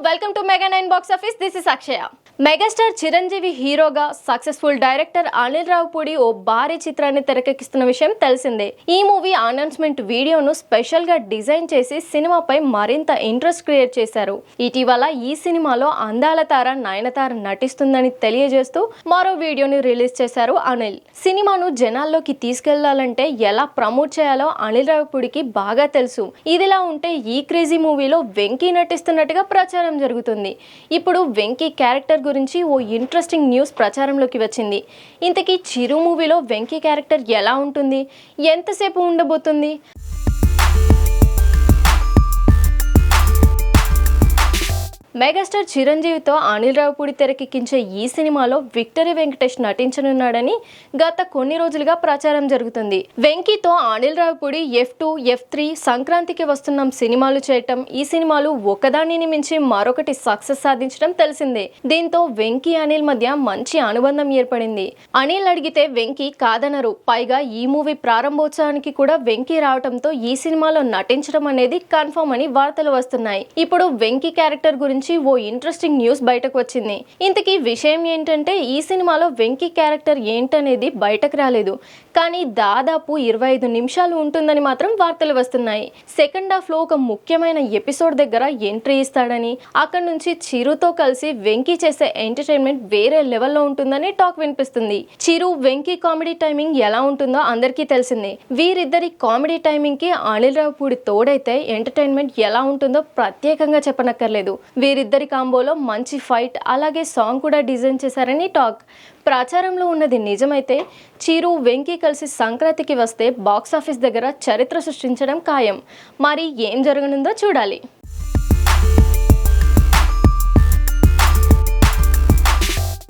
Welcome to Mega 9 Box Office. This is Akshaya. Megastar Chiranjeevi హీరోగా successful director Anil Ravipudi ఓ భారీ చిత్రాన్ని తెరకెక్కిస్తున్న విషయం తెలిసిందే ఈ మూవీ అనౌన్స్మెంట్ వీడియోను స్పెషల్ గా డిజైన్ చేసి సినిమాపై మరింత ఇంట్రెస్ట్ క్రియేట్ చేశారు ఇటీవల ఈ సినిమాలో అందాల తార నయనతార నటిస్తుందని తెలియజేస్తూ మరో వీడియోని రిలీజ్ చేశారు అనిల్ సినిమాను జనాల్లోకి తీసుకెళ్లాలంటే ఎలా ప్రమోట్ చేయాలో అనిల్ రావుపూడికి బాగా తెలుసు ఇదిలా ఉంటే ఈ క్రేజీ మూవీలో వెంకీ నటిస్తున్నట్టుగా ప్రచారం జరుగుతుంది ఇప్పుడు వెంకీ క్యారెక్టర్ గురించి ఓ ఇంట్రెస్టింగ్ న్యూస్ ప్రచారంలోకి వచ్చింది ఇంతకీ చిరు మూవీలో వెంకీ క్యారెక్టర్ ఎలా ఉంటుంది ఎంతసేపు ఉండబోతుంది మెగాస్టార్ చిరంజీవితో అనిల్ రావుపూడి తెరకెక్కించే ఈ సినిమాలో విక్టరీ వెంకటేష్ నటించనున్నాడని గత కొన్ని రోజులుగా ప్రచారం జరుగుతుంది వెంకీతో Anil Ravipudi F two F three సంక్రాంతికి వస్తున్నాం సినిమాలు చేయటం ఈ సినిమాలు ఒకదానిని మించి మరొకటి సక్సెస్ సాధించడం తెలిసిందే దీంతో వెంకీ అనిల్ మధ్య మంచి అనుబంధం ఏర్పడింది అనిల్ అడిగితే వెంకీ కాదనరు పైగా ఈ మూవీ ప్రారంభోత్సవానికి కూడా వెంకీ రావటంతో ఈ సినిమాలో నటించడం అనేది కన్ఫర్మ్ అని వార్తలు వస్తున్నాయి ఇప్పుడు వెంకీ క్యారెక్టర్ గురించి నుంచి ఓ ఇంట్రెస్టింగ్ న్యూస్ బయటకు వచ్చింది ఇంతకీ విషయం ఏంటంటే ఈ సినిమాలో వెంకీ క్యారెక్టర్ ఏంటనేది బయటకు రాలేదు కానీ దాదాపు ఇరవై ఐదు నిమిషాలు ఉంటుందని మాత్రం వార్తలు వస్తున్నాయి సెకండ్ హాఫ్లో ఒక ముఖ్యమైన ఎపిసోడ్ దగ్గర ఎంట్రీ ఇస్తాడని అక్కడ నుంచి చిరుతో కలిసి వెంకీ చేసే ఎంటర్టైన్మెంట్ వేరే లెవెల్లో ఉంటుందని టాక్ వినిపిస్తుంది చిరు వెంకీ కామెడీ టైమింగ్ ఎలా ఉంటుందో అందరికీ తెలిసిందే వీరిద్దరి కామెడీ టైమింగ్కి అనిల్ రావుపూడి తోడైతే ఎంటర్టైన్మెంట్ ఎలా ఉంటుందో ప్రత్యేకంగా చెప్పనక్కర్లేదు వీరి వీరిద్దరి కాంబోలో మంచి ఫైట్ అలాగే సాంగ్ కూడా డిజైన్ చేశారని టాక్ ప్రచారంలో ఉన్నది నిజమైతే చీరు వెంకీ కలిసి సంక్రాంతికి వస్తే బాక్సాఫీస్ దగ్గర చరిత్ర సృష్టించడం ఖాయం మరి ఏం జరగనుందో చూడాలి